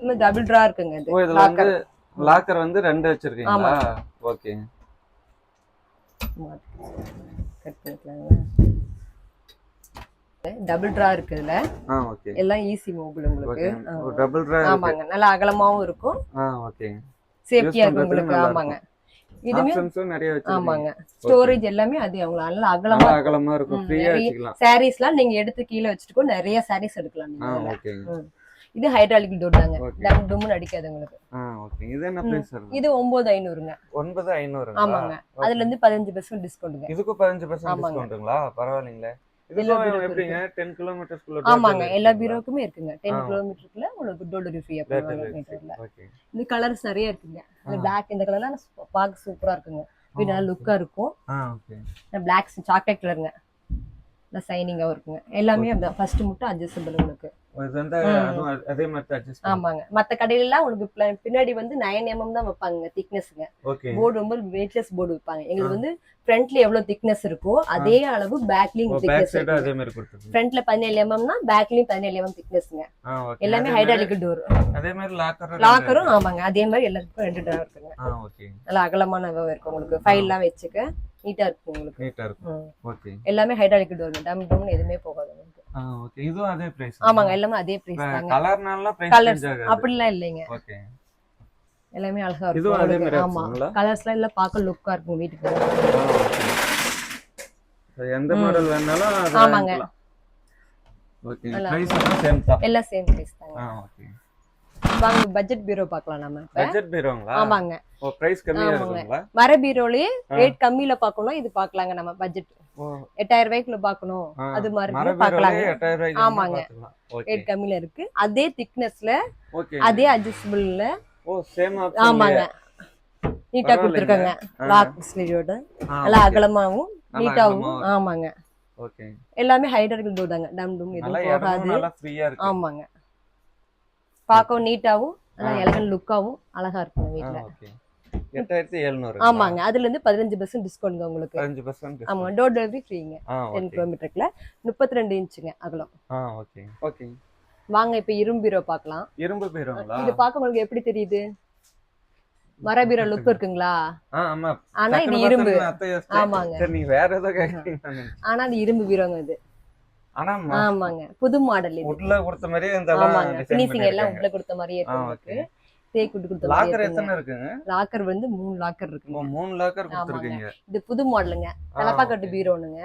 S1: இன்னும் டபுள் ட்ரா இருக்குங்க இது.
S2: இதுல வந்து லாக்கர் வந்து ரெண்டு வச்சிருக்கீங்களா? ஓகே
S1: கட் டபுள் ட்ரா இருக்கு இதுல. எல்லாம் ஈஸி மோபிள் உங்களுக்கு.
S2: டபுள் ட்ரா
S1: ஆமாங்க. நல்லா அகலமாவும் இருக்கும்.
S2: ஆ ஓகே
S1: சேஃப்டியா
S2: பண்றதுக்கு
S1: உங்களுக்கு. ஆமாங்க. இதுமே
S2: நிறைய
S1: ஆமாங்க. ஸ்டோரேஜ் எல்லாமே அது அவங்க நல்லா அகலமா
S2: அகலமா இருக்கும். ஃப்ரீயா
S1: நிறைய
S2: வச்சுக்கலாம்.
S1: சாரீஸ்லாம் நீங்க எடுத்து கீழே வச்சுட்டு நிறைய சாரீஸ் எடுக்கலாம் நீங்க. இது ஹைட்ராலிக் டோர் தாங்க. டம் டும்னு அடிக்காது உங்களுக்கு.
S2: இது என்ன பிரைஸ்
S1: இது ஒன்பது ஐநூறுங்க.
S2: ஒன்பது ஐநூறு
S1: ஆமாங்க. அதுல இருந்து பதினஞ்சு பெர்சன்ட் டிஸ்கவுண்ட்டுங்க
S2: இதுக்கும் பதினஞ்சு பர்சன்ட்
S1: ஆமாங்க.
S2: டிஸ்கவுண்ட்டுங்களா பரவாயில்லைங்களே.
S1: ஆமாங்க எல்லா பீரோக்குமே இருக்குங்க. டென். கிலோமீட்டருக்குள்ள உங்களுக்கு டோர் ஃப்ரீயா இந்த கலர்ஸ் நிறைய இருக்குங்க. இந்த. பிளாக் இந்த கலர்லாம் பார்க்க சூப்பரா இருக்குங்க. இது நல்லா லுக்கா இருக்கும். பிளாக் சாக்லேட் கலருங்க நல்லா இருக்குங்க. எல்லாமே அந்த ஃபர்ஸ்ட் மட்டும் அட்ஜஸ்டபிள் உங்களுக்கு ஆமாங்க. மத்த கடையில pla- பின்னாடி வந்து நைன் எம்எம் தான் வைப்பாங்க திக்னஸ்ங்க போர்டு ரொம்ப வெயிட்லெஸ் போர்டு வைப்பாங்க. எங்களுக்கு வந்து ஃப்ரண்ட்ல எவ்வளவு திக்னஸ் இருக்கோ அதே அளவு பேக்லயும்
S2: பேக்
S1: திக்னஸ் இருக்கு
S2: அதே மாதிரி
S1: ஃப்ரண்ட்ல பதினேழு எம்எம்னா பேக்லயும் பதினேழு எம்எம் திக்னஸ்ங்க எல்லாமே ஹைட்ராலிக் டோர்
S2: அதே மாதிரி லாக்கர்
S1: லாக்கரும் ஆமாங்க. அதே மாதிரி எல்லாத்துக்கும் ரெண்டு டோர் இருக்குங்க.
S2: ஓகே.
S1: நல்லா அகலமான இருக்கும் உங்களுக்கு. ஃபைல்லாம் வச்சுக்க நீட்டா இருக்கும் உங்களுக்கு.
S2: நீட்டா இருக்கும்.
S1: ம்.
S2: ஓகே.
S1: எல்லாமே ஹைட்ராலிக் டோர் டம் டம்னு எதுவுமே போகாது உங்களுக்கு
S2: ஆ ஓகே இதுவும் அதே பிரைஸ்
S1: ஆமாங்க எல்லாமே அதே பிரைஸ் தாங்க.
S2: கலர்னால பிரைஸ்
S1: கலர்ஸ்
S2: சேஞ்ச் ஆகாது.
S1: அப்படிலாம் இல்லைங்க.
S2: ஓகே
S1: எல்லாமே அழகா
S2: இதுவும் அதே
S1: இருக்கும்
S2: மாதிரி
S1: ஆமா. கலர்ஸ்லாம் பார்க்க லுக்கா இருக்கும் வீட்டுக்கு.
S2: எந்த மாடல் வேணாலும்
S1: ஆமாங்க.
S2: ஓகே பிரைஸ் எல்லாம் சேம் தான்.
S1: எல்லாம் சேம் பிரைஸ் தாங்க.
S2: ஆ ஓகே
S1: வாங்க பட்ஜெட் பீரோ பார்க்கலாம் நம்ம
S2: பட்ஜெட் பீரோங்களா
S1: ஆமாங்க.
S2: ஓ பிரைஸ் கம்மியா. இருக்குங்களா?
S1: மர பீரோலயே ரேட் கம்மியில பார்க்கணும் இது பார்க்கலாங்க நம்ம பட்ஜெட்
S2: ஓ.
S1: எட்டாயிரம் ரூபாய்க்குள்ள பார்க்கணும்.
S2: ஆ,
S1: அது மாதிரி பார்க்கலாங்க.
S2: 8000
S1: ஆமாங்க. ரேட் கம்மியில இருக்கு. அதே திக்னஸ்ல அதே அட்ஜஸ்டபிள்ல
S2: ஓ சேம்
S1: ஆமாங்க. நீட்டா கொடுத்துருக்காங்க. லாக் ஸ்லீவோட நல்லா அகலமாவும் நீட்டாவும். ஆமாங்க.
S2: ஓகே.
S1: எல்லாமே ஹைட்ராலிக் டோர் தாங்க டம் டும் எதுவும் போகாது ஆமாங்க. பார்க்கவும் நீட்டாவும் நல்லா எலகன் லுக்காவும் அழகா இருக்கும்
S2: ஓகே எட்டாயிரத்தி எழுநூறு
S1: ஆமாங்க அதுல இருந்து பதினஞ்சு பர்சன்ட் டிஸ்கவுண்ட் உங்களுக்கு.
S2: பதினஞ்சு பர்சன்ட்
S1: ஆமா டோர் டெலிவரி ஃப்ரீங்க டென்
S2: ஓகே
S1: கிலோமீட்டருக்குள்ள முப்பத்தி ரெண்டு இன்ச்சுங்க அகலம்.
S2: ஆ ஓகே ஓகே
S1: வாங்க இப்ப இரும்பு பீரோ பார்க்கலாம்.
S2: இரும்பு பீரோங்களா?
S1: இது பார்க்க உங்களுக்கு எப்படி தெரியுது? மர பீரோ லுக் இருக்குங்களா? ஆனா இது இரும்பு. ஆமாங்க. ஆனா அது இரும்பு பீரோங்க இது. ஆமாங்க. புது மாடல் இது.
S2: உட்ல கொடுத்த மாதிரியே இந்த
S1: ஆமாங்க. பினிஷிங் எல்லாம் உள்ள கொடுத்த மாதிரியே உங்களுக்கு. தேக்கு விட்டு கொடுத்த
S2: லாக்கர் எத்தனை இருக்குங்க?
S1: லாக்கர் வந்து மூணு லாக்கர்
S2: ஓ,
S1: இருக்குங்க
S2: மூணு லாக்கர். கொடுத்துருக்கீங்க.
S1: இது புது மாடலுங்க. தலப்பாக்கட்டு. பீரோனுங்க.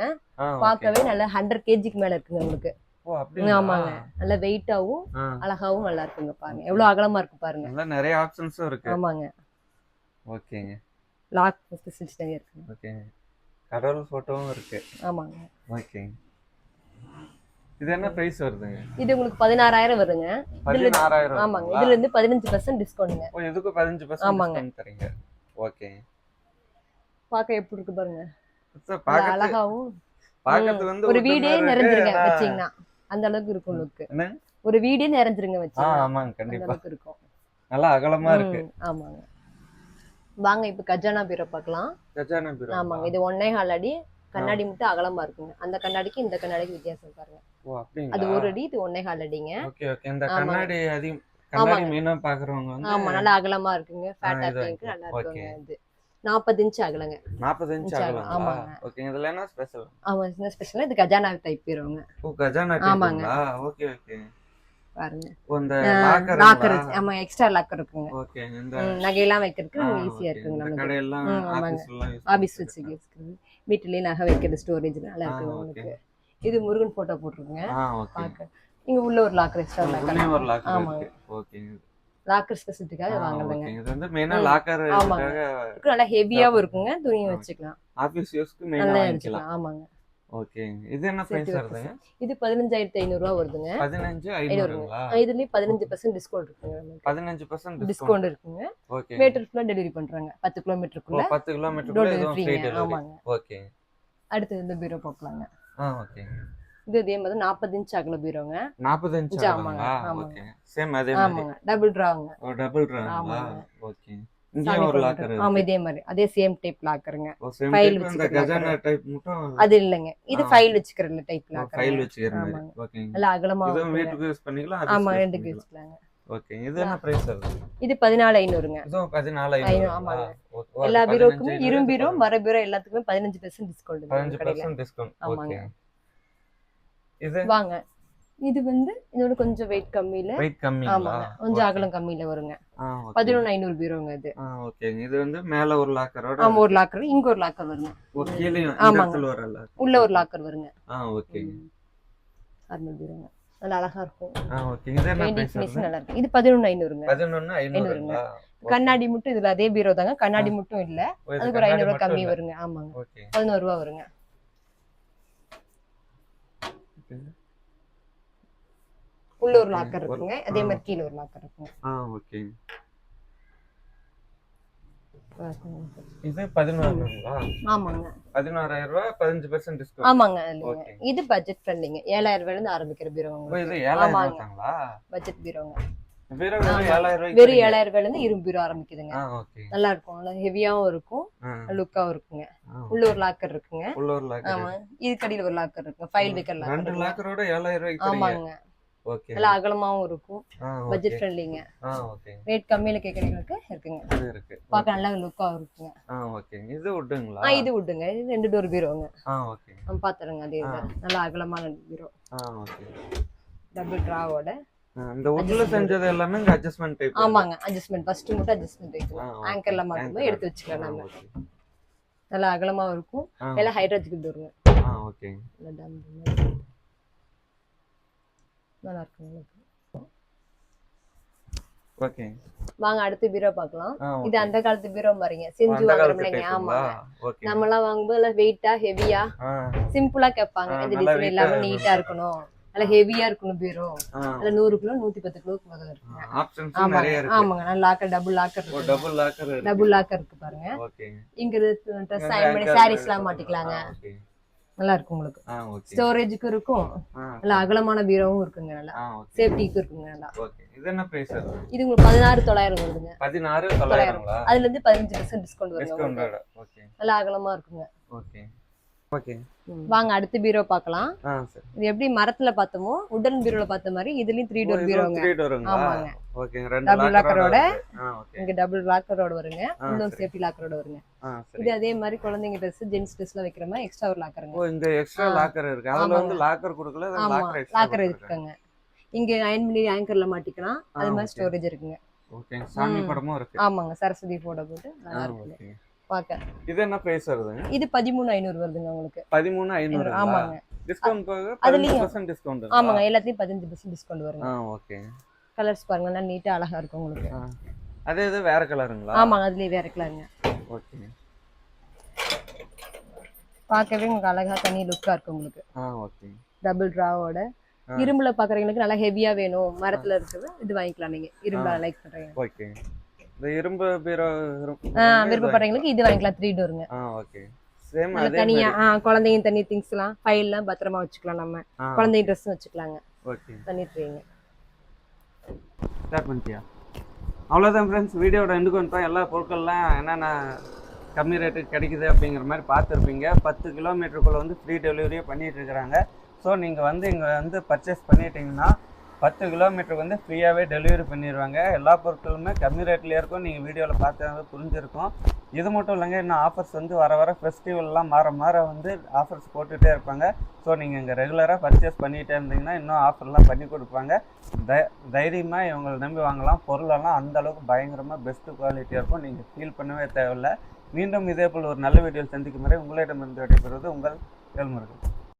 S1: பார்க்கவே நல்ல ஹண்ட்ரட் கேஜிக்கு மேல இருக்குங்க உங்களுக்கு. ஆமாங்க. நல்ல வெயிட்டாவும் அழகாவும் நல்லா இருக்குங்க பாருங்க. எவ்வளவு அகலமா இருக்கு பாருங்க.
S2: நல்லா நிறைய ஆப்ஷன்ஸும் இருக்கு.
S1: ஆமாங்க.
S2: ஓகேங்க.
S1: லாக் ஃபெசிலிட்டி நிறைய இருக்குங்க
S2: ஓகேங்க. கடவுள் போட்டோவும் இருக்கு.
S1: ஆமாங்க.
S2: ஓகேங்க. இது என்ன பிரைஸ் வருதுங்க?
S1: இது உங்களுக்கு பதினாறாயிரம் வருங்க.
S2: பதினாறாயிரம்
S1: ஆமாங்க? இதுல இருந்து பதினஞ்சு பர்சன்ட் டிஸ்கவுண்ட்ங்க
S2: ஓ இதுக்கு பதினஞ்சு பர்சன்ட்
S1: ஆமாங்க.
S2: தரீங்க? ஓகே.
S1: பார்க்க எப்படி இருக்கு பாருங்க. அழகாவும்
S2: பாக்கத்து வந்து
S1: ஒரு வீடே. நிறைஞ்சிருங்க வச்சீங்கன்னா. அந்த அளவுக்கு இருக்கும்
S2: என்ன?
S1: ஒரு வீடே நிறைஞ்சிருங்க வச்சீங்கன்னா.
S2: ஆமாங்க கண்டிப்பா.
S1: இருக்கும்.
S2: நல்லா அகலமா இருக்கு.
S1: ஆமாங்க. வாங்க இப்ப கஜானா பீரோ பார்க்கலாம்.
S2: கஜானா பீரோ.
S1: ஆமாங்க இது ஒன்னே கால் அடி. கண்ணாடி மட்டும் அகலமா இருக்குங்க. அந்த கண்ணாடிக்கு இந்த கண்ணாடிக்கு வித்தியாசம் பாருங்க. அது ஒரு அடி இது ஒன்னே கால் அடிங்க.
S2: Okay okay. இந்த
S1: ஆமாங்க.
S2: கண்ணாடி அதிகம் கண்ணாடி
S1: ஆமாங்க.
S2: மீனா பாக்குறவங்க வந்து
S1: ஆமா நல்லா அகலமா இருக்குங்க. ஃபேட்டா இருக்கு நல்லா. இருக்குங்க இது நாற்பது இன்ச் அகலங்க.
S2: நாற்பது இன்ச் ஆகலாம்
S1: ஆமாங்க.
S2: ஓகே இதுல என்ன ஸ்பெஷல்
S1: ஆமா சின்ன ஸ்பெஷலா இது கஜானா டைப் பீரோங்க
S2: ஓ கஜானா
S1: ஆமாங்க.
S2: Okay okay.
S1: பாருங்க. லாக்கர் ஆமா எக்ஸ்ட்ரா லாக்கர் இருக்குங்க.
S2: ஓகே
S1: நகையெல்லாம் வைக்கிறதுக்கு ஈஸியா. இருக்குங்க நமக்கு.
S2: ஆபீஸ்
S1: வச்சுக்கிறது வீட்டுலயே நகை வைக்கிறது ஸ்டோரேஜ் நல்லா
S2: okay.
S1: உங்களுக்கு. இது முருகன் போட்டோ போட்டிருக்குங்க. பார்க்க. இங்க உள்ள ஒரு லாக்கர் எக்ஸ்ட்ரா லாக்கர் ஆமாங்க.
S2: இருக்கு. ஓகே
S1: லாக்கர் ஸ்பெசிஃபிக்காக வாங்கலங்க.
S2: இது வந்து மெயினா. லாக்கர்
S1: ஆமாங்க. நல்லா ஹெவியாவும் இருக்குங்க. துணியும் வச்சுக்கலாம்.
S2: ஆபீஸ் யூஸ்க்கு மெயினா வாங்கிக்கலாம்.
S1: வச்சுக்கலாம் ஆமாங்க.
S2: ஓகே இது என்ன பிரைஸ் வருதுங்க?
S1: இது பதினஞ்சாயிரத்தி ஐநூறு ரூபா வருதுங்க.
S2: பதினஞ்சு
S1: ஐநூறுங்க.
S2: ஐநூறுங்களா
S1: இதுலயும் பதினஞ்சு பர்சன்ட் டிஸ்கவுண்ட் இருக்குங்க
S2: பதினஞ்சு பர்சன்ட் டிஸ்கவுண்ட்
S1: இருக்குங்க.
S2: ஓகே
S1: மீட்டர் ஃபுல்லா டெலிவரி பண்றாங்க. பத்து கிலோமீட்டருக்குள்ள
S2: பத்து கிலோமீட்டர்
S1: டோர்
S2: எதுவும் ஃப்ரீ
S1: டெலிவரிங்க
S2: டெலிவரி
S1: ஆமாங்க.
S2: ஓகே
S1: அடுத்து இந்த பீரோ பார்க்கலாங்க
S2: ஆ ஓகே
S1: இது இதே மாதிரி நாற்பது இன்ச் அகல பீரோங்க
S2: நாற்பத்தஞ்சு
S1: இன்ச்சு ஆமாங்க, ஆமாங்க.
S2: ஓகே சேம் அதே மாதிரி.
S1: ஆமாங்க. டபுள் டிராவுங்க
S2: ஓ டபுள் ட்ராங்களா
S1: ஆமாங்க.
S2: ஓகே
S1: ஆமா இதே மாதிரி. அதே சேம் டைப் லாக்கருங்க
S2: ஓ சேம்
S1: file
S2: டைப் இந்த
S1: வச்சுக்கிற
S2: கஜானா டைப் மட்டும்
S1: அது இல்லைங்க. இது. ஃபைல் வச்சுக்கிற டைப்
S2: ஃபைல்
S1: லாக்கர்
S2: வச்சுக்கிற மாதிரி.
S1: நல்லா அகலமா ஆமா ரெண்டுக்கு வச்சுக்கலாங்க
S2: ஓகே இது என்ன பிரைஸ்
S1: இது ஆமாங்க. எல்லா பீரோக்குமே
S2: பதினஞ்சு
S1: இரும்
S2: இது
S1: பீரோ
S2: பதினஞ்சு.
S1: மர பீரோ எல்லாத்துக்குமே பதினஞ்சு பெர்சன்ட் டிஸ்கவுண்ட்
S2: பதினஞ்சு
S1: கடையில.
S2: பர்சன்ட் டிஸ்கவுண்ட்
S1: ஆமாங்க.
S2: ஓகே. இது?
S1: வாங்க. இது வந்து இதோட கொஞ்சம் வெயிட் கம்மியில.
S2: வெயிட்
S1: ஆமாங்க. கொஞ்சம் அகலம் கம்மியில வருங்க. பதினொன்னு ஐநூறு பீரோங்க இது.
S2: ஓகேங்க இது வந்து மேல ஒரு லாக்கரோட
S1: ஆமா ஒரு லாக்கர் இங்க ஒரு லாக்கர் வருங்க. ஆமாங்க.
S2: லாக்கர்
S1: உள்ள ஒரு லாக்கர் வருங்க.
S2: ஆ ஓகே
S1: அறுநூறு பீரோங்க. நல்லா அழகா இருக்கும். நல்லா இருக்கும் இது பதினொன்னு ஐநூறுங்க.
S2: பதினொன்னு ஐநூறுங்களா?
S1: கண்ணாடி மட்டும் இதுல அதே பீரோ தாங்க. கண்ணாடி மட்டும் இல்ல. அதுக்கு ஒரு ஐநூறு
S2: மட்டும்
S1: கம்மி. வருங்க. ஆமாங்க. பதினோரு ரூபா வருங்க. உள்ள ஒரு. லாக்கர் இருக்குங்க. அதே. மாதிரி கீழே ஒரு லாக்கர் இருக்குங்க.
S2: ஆ ஓகே இது பதினோருங்களா
S1: ஆமாங்க.
S2: பதினோராயிரம் ரூபாய் பதினஞ்சு பர்சன்ட் டிஸ்கவுண்ட்
S1: ஆமாங்க இது பட்ஜெட் ஃப்ரெண்ட்லிங்க ஏழாயிரம் ரூபாயில இருந்து ஆரம்பிக்கிற பீரோ
S2: ஓ
S1: உங்களுக்கு.
S2: இது ஏழாயிரம்
S1: பட்ஜெட் பீரோங்க
S2: வெறும். ஏழாயிரம்
S1: ரூபாயில இருந்து இரும்பு பீரோ ஆரம்பிக்குதுங்க. நல்லா இருக்கும். நல்லா ஹெவியாவும் இருக்கும். லுக்காவும் இருக்குங்க. உள்ள ஒரு லாக்கர் இருக்குங்க.
S2: உள்ள ஒரு லாக்கர்
S1: ஆமா இது கடியில ஒரு லாக்கர் இருக்குங்க. ஃபைல் வைக்கிற
S2: ரெண்டு
S1: லாக்கர்
S2: லாக்கரோட ஏழாயிரம் ரூபாய்க்கு
S1: ஆமாங்க. நல்லா அகலமாவும் இருக்கும். பட்ஜெட் ஃப்ரெண்ட்லிங்க
S2: ஆ ஓகே.
S1: ரேட் கம்மியில கேட்கறவங்களுக்கு இருக்குங்க.
S2: இது இருக்கு.
S1: பார்க்க நல்லா லுக்காவும் இருக்குங்க.
S2: ஆ ஓகே. இது வுட்டுங்களா
S1: ஆ இது விட்டுங்க இது ரெண்டு டோர் பீரோங்க
S2: ஆ ஓகே.
S1: நம்ம பாத்துறோங்க அதே நல்லா அகலமான பீரோ
S2: ஆ ஓகே.
S1: டபுள் ட்ராவோட
S2: ஆ, இந்த வுட்ல செஞ்சது எல்லாமே இங்க அட்ஜஸ்ட்மென்ட் டைப்
S1: ஆமாங்க. அட்ஜஸ்ட்மெண்ட் ஃபர்ஸ்ட் மட்டும் வைக்கலாம்
S2: okay.
S1: ஆங்கர்ல மாட்டும்போது எடுத்து வச்சுக்கலாம் நம்ம நல்லா அகலமாவும் இருக்கும். எல்லாம் ஹைட்ராஜிக்கல் டோருங்க
S2: ஆ ஓகே.
S1: நல்லா மாதிரி. நல்லா நல்லா இருக்கும்.
S2: ஓகே.
S1: வாங்க அடுத்த பீரோ பார்க்கலாம். இது அந்த காலத்து பீரோ பாருங்க. செஞ்சு
S2: அந்த
S1: வாங்குறோம்
S2: காலத்து
S1: இல்லைங்க
S2: டைப்புங்களா
S1: ஆமாங்க.
S2: ஓகே.
S1: நம்ம எல்லாம் வாங்கும்போது வெயிட்டா ஹெவியா சிம்பிளா கேட்பாங்க. இந்த
S2: நல்லா
S1: டிசைன் இல்லாம நீட்டா இருக்கணும். நல்லா ஹெவியா இருக்கணும் பீரோ. அதுல நூறு கிலோ நூத்தி பத்து கிலோக்கு முதல்ல
S2: இருக்கு.
S1: ஆமாங்க. நல்லா லாக்கர் டபுள் லாக்கர் இருக்கு.
S2: டபுள் லாக்கர் இருக்கு.
S1: டபுள் லாக்கர் இருக்கு பாருங்க.
S2: ஓகே.
S1: இங்க ட்ரெஸ் சாரீஸ் எல்லாம் மாட்டிக்கலாங்க.
S2: ஓகே.
S1: நல்லா இருக்கும் உங்களுக்கு ஸ்டோரேஜுக்கு இருக்கும். நல்லா அகலமான பீரோவும் இருக்குங்க நல்லா. சேஃப்டிக்கு இருக்குங்க நல்லா.
S2: இது என்ன பிரைஸ்
S1: இது உங்களுக்கு பதினாறு தொள்ளாயிரம் வருதுங்க.
S2: பதினாறு தொள்ளாயிரங்களா?
S1: அதுல இருந்து பதினஞ்சு பர்சன்ட் டிஸ்கவுண்ட்
S2: ஓகே.
S1: நல்லா அகலமா இருக்குங்க.
S2: ஓகே. ஓகே.
S1: வாங்க அடுத்த பீரோ பார்க்கலாம். இது எப்படி மரத்துல பார்த்தோமோ உடன் பீரோல பார்த்த மாதிரி இதுலயும் த்ரீ டோர் பீரோங்க. ஆமாங்க. Double
S2: லாக்கரோட
S1: இங்க டபுள் லாக்கரோட வருங்க.
S2: சரி.
S1: சேஃப்டி லாக்கரோட வருங்க. இது அதே மாதிரி குழந்தைங்க ட்ரெஸ் ஜென்ஸ் ட்ரெஸ்ல வைக்கிற மாதிரி எக்ஸ்ட்ரா ஒரு லாக்கருங்க
S2: ஓ இந்த எக்ஸ்ட்ரா. லாக்கர் இருக்கு. அதுல வந்து. லாக்கர் கொடுக்கல லாக்கர்
S1: இருக்குங்க. இங்க அயன் பண்ணி ஆங்கர்ல மாட்டிக்கலாம். அது மாதிரி. ஸ்டோரேஜ் இருக்குங்க.
S2: ஓகே சாமி. படமும் இருக்கு.
S1: ஆமாங்க சரஸ்வதி போட்டோ போட்டு நல்லா இருக்குங்க.
S2: ஓகே
S1: பார்க்க
S2: இது என்ன பிரைஸ் வருதுங்க?
S1: இது பதிமூணு ஐநூறு வருதுங்க உங்களுக்கு.
S2: பதிமூணு ஐநூறு
S1: ஆமாங்க.
S2: டிஸ்கவுண்ட் போக
S1: அதுலயும்
S2: டிஸ்கவுண்ட்
S1: ஆமாங்க எல்லாத்தையும் பதினஞ்சு பர்சன்ட் டிஸ்கவுண்ட் வருங்க.
S2: ஆ ஓகே.
S1: கலர்ஸ் பாருங்க நல்லா நீட்டா அழகா இருக்கும் உங்களுக்கு.
S2: அதே இது வேற கலருங்களா
S1: ஆமாங்க அதுலயே வேற கலருங்க
S2: ஓகே.
S1: பார்க்கவே உங்களுக்கு அழகா தனி லுக்கா இருக்கும் உங்களுக்கு.
S2: ஆ ஓகே.
S1: டபுள் டிராவோட. இரும்புல பாக்குறவங்களுக்கு நல்லா ஹெவியா வேணும். மரத்துல இருக்கிறது இது வாங்கிக்கலாம் நீங்க. இரும்புல. லைக் பண்றீங்க.
S2: ஓகே. இந்த இரும்பு பீரோ
S1: விருப்பப்படுறவங்களுக்கு இது வாங்கிக்கலாம் த்ரீ டோருங்க
S2: ஆ ஓகே சேம் அதே
S1: தனியா ஆ, குழந்தைங்க தனி திங்ஸ் எல்லாம் ஃபைல் எல்லாம் பத்திரமா வச்சுக்கலாம் நம்ம. குழந்தைங்க ட்ரெஸ் வச்சுக்கலாங்க.
S2: ஓகே
S1: தனி ட்ரீங்க
S2: ஸ்டார்ட் பண்ணிட்டியா? அவ்வளோதான் ஃப்ரெண்ட்ஸ் வீடியோட எண்டுக்கு வந்துட்டோம். எல்லா பொருட்கள்லாம் என்னென்ன கம்மி ரேட்டுக்கு கிடைக்குது அப்படிங்கிற மாதிரி பார்த்துருப்பீங்க. பத்து கிலோமீட்டருக்குள்ளே வந்து ஃப்ரீ டெலிவரியே பண்ணிட்டு இருக்கிறாங்க. ஸோ நீங்கள் வந்து இங்கே வந்து பர்ச்சேஸ் பண்ணிட்டீங்கன்னா பத்து கிலோமீட்டருக்கு வந்து ஃப்ரீயாகவே டெலிவரி பண்ணிடுவாங்க எல்லா பொருட்களுமே கம்மி ரேட்லேயே இருக்கும். நீங்கள் வீடியோவில் பார்த்து புரிஞ்சிருக்கும். இது மட்டும் இல்லைங்க இன்னும் ஆஃபர்ஸ் வந்து வர வர ஃபெஸ்டிவல்லாம் மாற மாற வந்து ஆஃபர்ஸ் போட்டுகிட்டே இருப்பாங்க. ஸோ நீங்கள் இங்கே ரெகுலராக பர்ச்சேஸ் பண்ணிகிட்டே இருந்தீங்கன்னா இன்னும் ஆஃபர்லாம் பண்ணி கொடுப்பாங்க. தை தைரியமாக இவங்களை நம்பி வாங்கலாம். பொருளெல்லாம் அந்தளவுக்கு பயங்கரமாக பெஸ்ட்டு குவாலிட்டியாக இருக்கும். நீங்கள் ஃபீல் பண்ணவே தேவையில்லை. மீண்டும் இதே போல் ஒரு நல்ல வீடியோவில் சந்திக்கும் வரை உங்களிடமிருந்து விடைபெறுவது உங்கள் கேள்முருகன்